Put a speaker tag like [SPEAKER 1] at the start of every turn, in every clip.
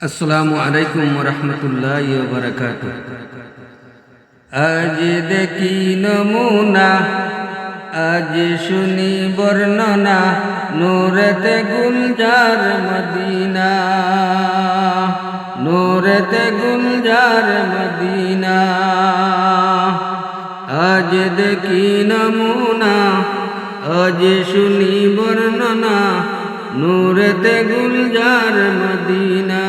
[SPEAKER 1] আসসালামু আলাইকুম রহমতুল্লাহ বরকাত আজ দেখি নমুনা, আজ শুনি বর্ণনা, নূরতে গুলজার মদিনা। নূরতে গুলজার মদিনা। আজ দেখি নমুনা, আজ শুনি বর্ণনা, নূরতে গুলজার মদিনা।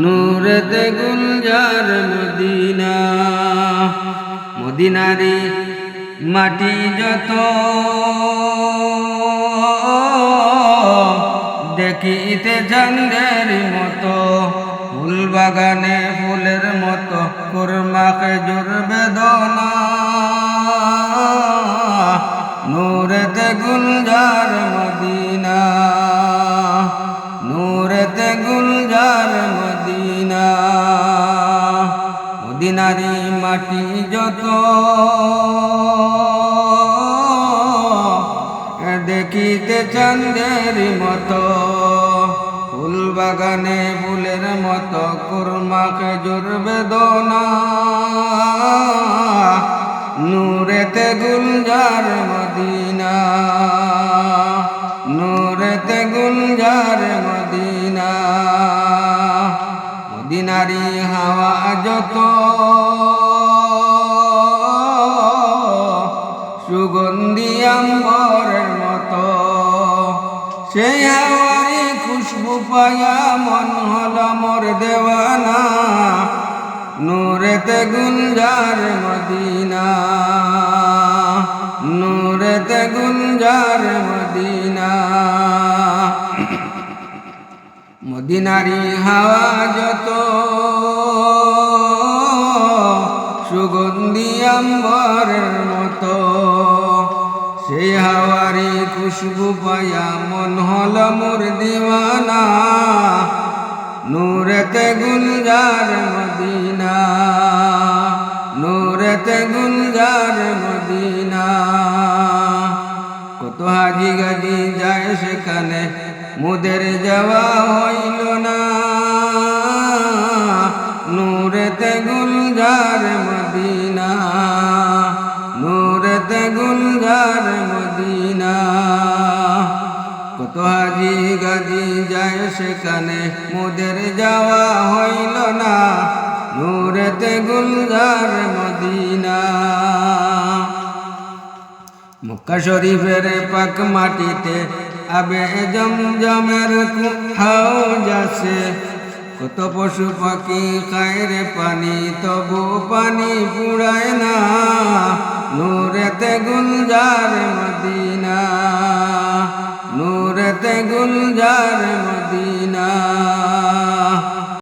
[SPEAKER 1] নূরতে গুলজার মদিনা। মদিনারি মাটি যত, দেখিতে চন্দের মতো ফুল বাগানে ফুলের মতো কুরমাকে জোর বেদনা। নূরেতে গুলজার মদিনা। মদিনারি মাটি যত, দেখিতে চন্দের মতো, ফুল বাগানে ফুলের মতো, কুরমাকে জোর বেদনা, নূরেতে গুলজার মদিনা মদিনারি হাওয়া যত। সুগন্ধি আম্বরের মতো। সেই হাওয়ারি খুশবু পায়া মন হল মোর দেওয়ানা। নূরেতে গুঞ্জার মদিনা। মদিনারি হাওয়া যত সুগন্ধি আম্বরের মতো সেই হাওয়ারি খুশবু পায়া মন হল মোর দিওয়ানা। নূরেতে গুলজার মদিনা, নূরেতে গুলজার মদিনা। হাজি গাজি যায় সেখানে। মুদের যাওয়া হইল না। নূরেতে গুলজার মদিনা। নূরেতে গুলজার মদিনা। কত হাজি গাজি যায় সেখানে। মুদের যাওয়া হইল না। নূরেতে গুলজার মদিনা। মক্কা পাক মাটিতে আবে জমজমের কুহাও যাচ্ছে। কত পশু পাখি খায় রে পানি, তবু পানি পুড়ায় না। নূরেতে গুঞ্জার মদিনা।